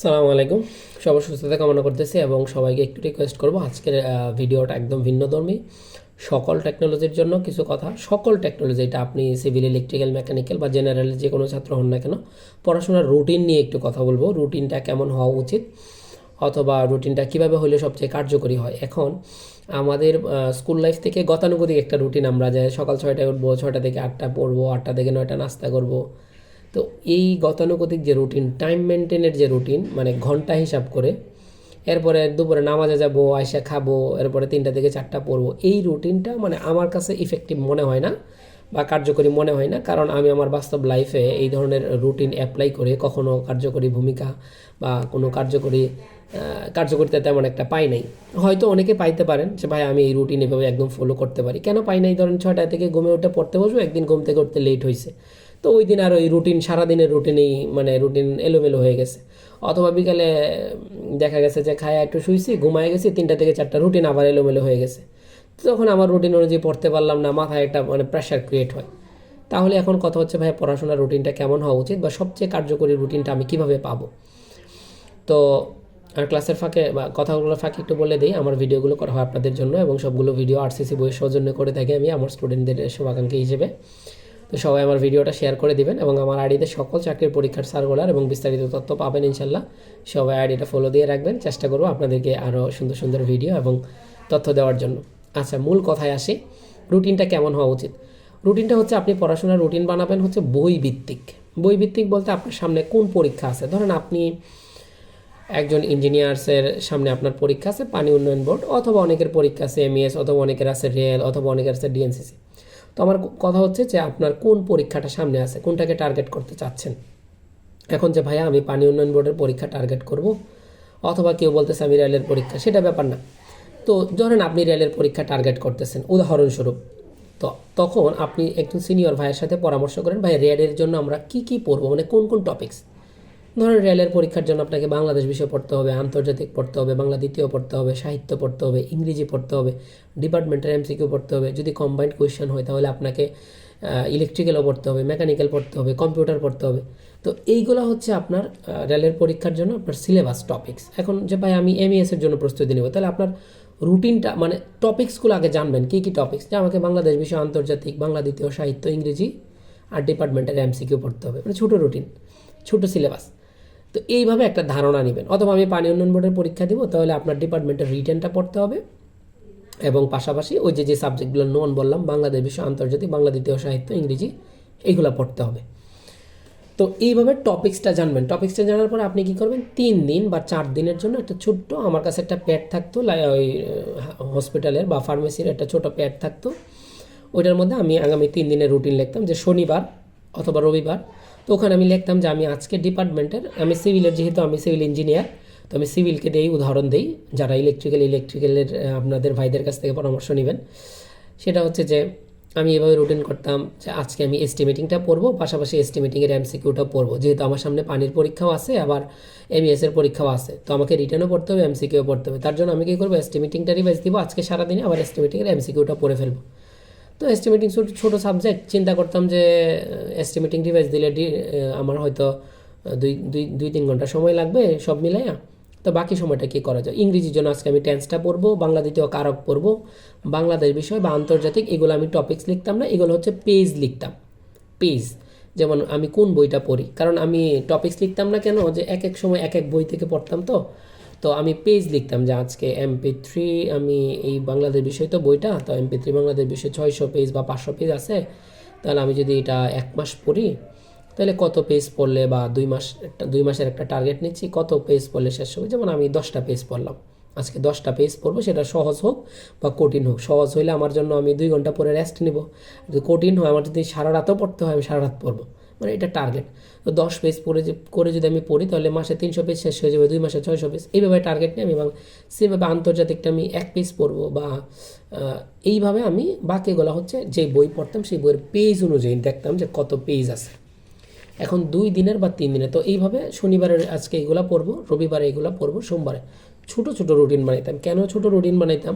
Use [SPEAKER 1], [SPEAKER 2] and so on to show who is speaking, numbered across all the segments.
[SPEAKER 1] সালামু আলাইকুম। সবার সুস্থতা কামনা করতেছি এবং সবাইকে একটু রিকোয়েস্ট করব, আজকের ভিডিওটা একদম ভিন্নধর্মী। সকল টেকনোলজির জন্য কিছু কথা, সকল টেকনোলজি এটা আপনি সিভিল ইলেকট্রিক্যাল মেকানিক্যাল বা জেনারেল যে কোনো ছাত্র হন না কেন, পড়াশোনার রুটিন নিয়ে একটু কথা বলব। রুটিনটা কেমন হওয়া উচিত অথবা রুটিনটা কীভাবে হলে সবচেয়ে কার্যকরী হয়। এখন আমাদের স্কুল লাইফ থেকে গতানুগতিক একটা রুটিন আমরা যাই সকাল ছয়টায় উঠবো, ছয়টা থেকে আটটা পড়ব, আটটা থেকে নয়টা নাস্তা করব তো এই গতানুগতিক যে রুটিন টাইম মেনটেনের যে রুটিন মানে ঘণ্টা হিসাব করে, এরপরে দুপুরে নামাজে যাব আয়সা খাব, এরপরে তিনটা থেকে চারটা পড়ব, এই রুটিনটা মানে আমার কাছে ইফেক্টিভ মনে হয় না বা কার্যকরী মনে হয় না, কারণ আমি আমার বাস্তব লাইফে এই ধরনের রুটিন অ্যাপ্লাই করে কখনো কার্যকরী ভূমিকা বা কোনো কার্যকরী কার্যকরিতা তেমন একটা পাই নাই। হয়তো অনেকে পাইতে পারেন যে, ভাই, আমি এই রুটিন এভাবে একদম ফলো করতে পারি। কেন পাই নাই? ধরেন ছয়টা থেকে ঘুমে উঠে পড়তে বসবো, একদিন ঘুম থেকে উঠতে লেট হয়েছে তো ওই দিন আর ওই রুটিন সারাদিনের রুটিনই মানে রুটিন এলোমেলো হয়ে গেছে। অথবা বিকালে দেখা গেছে যে খায় একটু শুইছি, ঘুমায় গেছি, তিনটা থেকে চারটা রুটিন আবার এলোমেলো হয়ে গেছে। তখন আমার রুটিন অনুযায়ী পড়তে পারলাম না, মাথায় একটা মানে প্রেশার ক্রিয়েট হয়। তাহলে এখন কথা হচ্ছে ভাই পড়াশোনার রুটিনটা কেমন হওয়া উচিত বা সবচেয়ে কার্যকরী রুটিনটা আমি কীভাবে পাবো? তো আর ক্লাসের ফাঁকে বা কথাগুলোর ফাঁকে একটু বলে দিই, আমার ভিডিওগুলো করা হয় আপনাদের জন্য এবং সবগুলো ভিডিও আরসিসি বইয়ের সৌজন্য করে থাকি আমি, আমার স্টুডেন্টদের শুভাকাঙ্ক্ষী হিসেবে। তো সবাই আমার ভিডিওটা শেয়ার করে দিবেন এবং আমার আইডিতে সকল চাকরির পরীক্ষার সার্কুলার এবং বিস্তারিত তথ্য পাবেন ইনশাল্লাহ। সবাই আইডিটা ফলো দিয়ে রাখবেন। চেষ্টা করব আপনাদেরকে আরও সুন্দর সুন্দর ভিডিও এবং তথ্য দেওয়ার জন্য। আচ্ছা মূল কথায় আসি। রুটিনটা কেমন হওয়া উচিত? রুটিনটা হচ্ছে আপনি পড়াশোনার রুটিন বানাবেন হচ্ছে বই ভিত্তিক বই ভিত্তিক বলতে আপনার সামনে কোন পরীক্ষা আছে? ধরেন আপনি একজন ইঞ্জিনিয়ার্সের সামনে আপনার পরীক্ষা আছে, পানি উন্নয়ন বোর্ড, অথবা অনেকের পরীক্ষা আছে এমইএস অথবা অনেকের আছে রেল, অথবা অনেকের আছে ডিএনসিসি তো আমার কথা হচ্ছে যে আপনার কোন পরীক্ষাটা সামনে আছে, কোনটাকে টার্গেট করতে চাচ্ছেন? এখন যে ভাইয়া আমি পানি উন্নয়ন বোর্ডের পরীক্ষা টার্গেট করব, অথবা কেউ বলতেছে আমি রেলের পরীক্ষা, সেটা ব্যাপার না। তো ধরেন আপনি রেলের পরীক্ষা টার্গেট করতেছেন, উদাহরণস্বরূপ, তো তখন আপনি একজন সিনিয়র ভাইয়ের সাথে পরামর্শ করেন ভাই রেলের জন্য আমরা কি কি পড়ব মানে কোন কোন টপিকস ধরেন রেলের পরীক্ষার জন্য আপনাকে বাংলাদেশ বিষয় পড়তে হবে, আন্তর্জাতিক পড়তে হবে, বাংলা দ্বিতীয় পড়তে হবে, সাহিত্য পড়তে হবে, ইংরেজি পড়তে হবে ডিপার্টমেন্টের এমসিকিউ পড়তে হবে। যদি কম্বাইন্ড কোয়েশ্চেন হয় তাহলে আপনাকে ইলেকট্রিক্যালও পড়তে হবে মেকানিক্যাল পড়তে হবে কম্পিউটার পড়তে হবে। তো এইগুলো হচ্ছে আপনার রেলের পরীক্ষার জন্য আপনার সিলেবাস টপিকস এখন যে ভাই আমি এমইএস এর জন্য প্রস্তুতি নেব, তাহলে আপনার রুটিনটা মানে টপিক্সগুলো আগে জানবেন, কী কী টপিক্স যে আমাকে বাংলাদেশ বিষয়, আন্তর্জাতিক, বাংলা দ্বিতীয়, সাহিত্য, ইংরেজি আর ডিপার্টমেন্টের এমসিকিউ পড়তে হবে। মানে ছোটো রুটিন ছোটো সিলেবাস তো এইভাবে একটা ধারণা নেবেন। অথবা আমি পানি উন্নয়ন বোর্ডের পরীক্ষা দিব, তাহলে আপনার ডিপার্টমেন্টের রিটার্নটা পড়তে হবে। এবং পাশাপাশি ওই যে যে সাবজেক্টগুলো নন বললাম, বাংলাদেশ বিষয়, আন্তর্জাতিক দ্বিতীয় সাহিত্য, ইংরেজি, এইগুলো পড়তে হবে। তো এইভাবে টপিক্সটা জানবেন। টপিক্সটা জানার পরে আপনি কি করবেন? তিন দিন বা চার দিনের জন্য একটা ছোট্ট, আমার কাছে একটা প্যাড থাকতো ওই হসপিটালের বা ফার্মেসির একটা ছোট প্যাড থাকতো। ওইটার মধ্যে আমি আগামী তিন দিনের রুটিন লিখতাম যে শনিবার অথবা রবিবার, তো ওখানে আমি লিখতাম যে আমি আজকে ডিপার্টমেন্টের, আমি সিভিলের, যেহেতু আমি সিভিল ইঞ্জিনিয়ার, তো আমি সিভিলকে দিয়েই উদাহরণ দিই, যারা ইলেকট্রিক্যাল ইলেকট্রিক্যালের আপনাদের ভাইদের কাছ থেকে পরামর্শ নেবেন। সেটা হচ্ছে যে আমি এভাবে রুটিন করতাম যে আজকে আমি এস্টিমেটিংটা পড়ব, পাশাপাশি এস্টিমেটিংয়ের এমসিকিউটাও পড়ব। যেহেতু আমার সামনে পানির পরীক্ষাও আছে, আবার এমইএস এর পরীক্ষাও আছে, তো আমাকে রিটার্নও পড়তে হবে এমসিকিউ পড়তে হবে। তার জন্য আমি কী করব এস্টিমেটিংটা রিভাইজ দিব, আজকে সারাদিনে আবার এস্টিমেটিংয়ের এমসিকিউটা পড়ে ফেলব। তো এস্টিমেটিং ছোটো সাবজেক্ট চিন্তা করতাম যে এস্টিমেটিং ডিভাইস দিলে আমার হয়তো দুই দুই দুই, তিন ঘণ্টা সময় লাগবে সব মিলাইয়া। তো বাকি সময়টা কী করা যায়? ইংরেজির জন্য আজকে আমি টেন্সটা পড়ব বাংলা দ্বিতীয় কারক পড়ব। বাংলাদেশ বিষয় বা আন্তর্জাতিক, এগুলো আমি টপিক্স লিখতাম না, এগুলো হচ্ছে পেজ লিখতাম। পেজ যেমন আমি কোন বইটা পড়ি। কারণ আমি টপিক্স লিখতাম না কেন? যে এক এক সময় এক এক বই থেকে পড়তাম তো। তো আমি পেজ লিখতাম যে আজকে এমপি থ্রি আমি এই বাংলাদেশ বিষয় তো বইটা, তো এমপি থ্রি বাংলাদেশ বিষয় ছয়শো পেজ বা পাঁচশো পেজ আছে, তাহলে আমি যদি এটা এক মাস পড়ি, তাহলে কত পেজ পড়লে বা দুই মাস দুই মাসের একটা টার্গেট নিচ্ছি, কত পেজ পড়লে শেষ হবে? যেমন আমি দশটা পেজ পড়লাম, আজকে দশটা পেজ পড়ব, সেটা সহজ হোক বা কঠিন হোক, সহজ হইলে আমার জন্য আমি দুই ঘণ্টা পরে রেস্ট নিব যদি কঠিন হয়, আমার যদি সারা রাতও পড়তে হয়, আমি সারা রাত পড়ব। মানে এটা টার্গেট তো দশ পেজ পড়ে যে, করে যদি আমি পড়ি, তাহলে মাসে তিনশো পেজ শেষ হয়ে যাবে, দুই মাসে ছয়শো পেজ এইভাবে টার্গেট নিয়ে আমি এবং সেভাবে আন্তর্জাতিকটা আমি এক পেজ পড়ব বা এইভাবে আমি বাকিগুলো হচ্ছে যে বই পড়তাম, সেই বইয়ের পেজ অনুযায়ী দেখতাম যে কত পেজ আছে। এখন দুই দিনের বা তিন দিনের, তো এইভাবে শনিবারের আজকে এগুলা পড়ব, রবিবারে এগুলা পড়ব, সোমবারে। ছোট ছোট রুটিন বানাইতাম। কেন ছোট রুটিন বানাইতাম?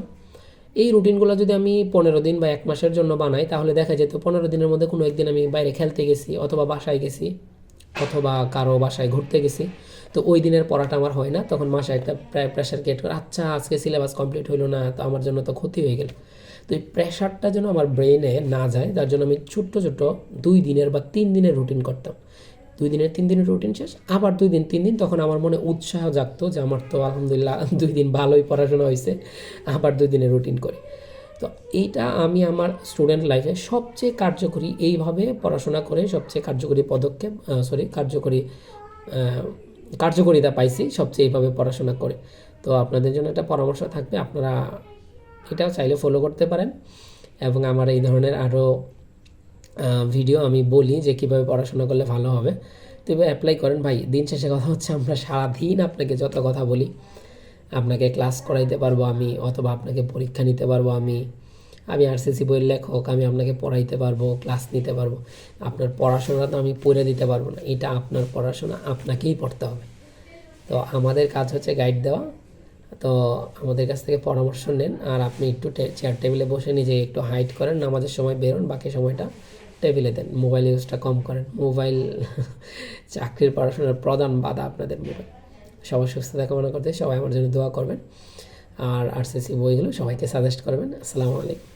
[SPEAKER 1] এই রুটিনগুলো যদি আমি পনেরো দিন বা এক মাসের জন্য বানাই, তাহলে দেখা যেত পনেরো দিনের মধ্যে কোনো একদিন আমি বাইরে খেলতে গেছি অথবা বাসায় গেছি অথবা কারও বাসায় ঘুরতে গেছি। তো ওই দিনের পড়াটা আমার হয় না। তখন মাসে একটা প্রায় প্রেশার ক্রিয়েট করে আচ্ছা আজকে সিলেবাস কমপ্লিট হইল না, তো আমার জন্য তো ক্ষতি হয়ে গেল। তো এই প্রেশারটা যেন আমার ব্রেনে না যায়, তার জন্য আমি ছোট্ট ছোট্ট দুই দিনের বা তিন দিনের রুটিন করতাম। দুই দিনের, তিন দিনের রুটিন শেষ। আবার দুই দিন, তিন দিন তখন আমার মনে উৎসাহ জাগতো যে আমার তো আলহামদুলিল্লাহ দুই দিন ভালোই পড়াশোনা হয়েছে আবার দুই দিনের রুটিন করে। তো এইটা আমি আমার স্টুডেন্ট লাইফে সবচেয়ে কার্যকরী এইভাবে পড়াশোনা করে সবচেয়ে কার্যকরী পদক্ষেপ সরি কার্যকরী কার্যকরিতা পাইছি সবচেয়ে এইভাবে পড়াশোনা করে। তো আপনাদের জন্য একটা পরামর্শ থাকবে, আপনারা এটাও চাইলে ফলো করতে পারেন। এবং আমার এই ধরনের আরও ভিডিও আমি বলি যে কীভাবে পড়াশোনা করলে ভালো হবে। তো এবার অ্যাপ্লাই করেন ভাই, দিন শেষে কথা হচ্ছে আমরা সারাদিন আপনাকে যত কথা বলি, আপনাকে ক্লাস করাইতে পারব আমি, অথবা আপনাকে পরীক্ষা নিতে পারব আমি আমি আরসিসি বইয়ের লেখক, আমি আপনাকে পড়াইতে পারব ক্লাস নিতে পারব। আপনার পড়াশোনা তো আমি পড়ে দিতে পারব না, এটা আপনার পড়াশোনা, আপনাকেই পড়তে হবে। তো আমাদের কাজ হচ্ছে গাইড দেওয়া, তো আমাদের কাছ থেকে পরামর্শ নেন, আর আপনি একটু চেয়ার টেবিলে বসে নিজে একটু হাইট করেন, নামাজের সময় বেরোন, বাকি সময়টা টেবিলে দেন, মোবাইল ইউজটা কম করেন। মোবাইল চাকরির পড়াশোনার প্রধান বাধা আপনাদের মোবাইল সবার সুস্থতা কামনা করতে সবাই আমার জন্য দোয়া করবেন। আর আরসিসি বইগুলো সবাইকে সাজেস্ট করবেন। আসসালামু আলাইকুম।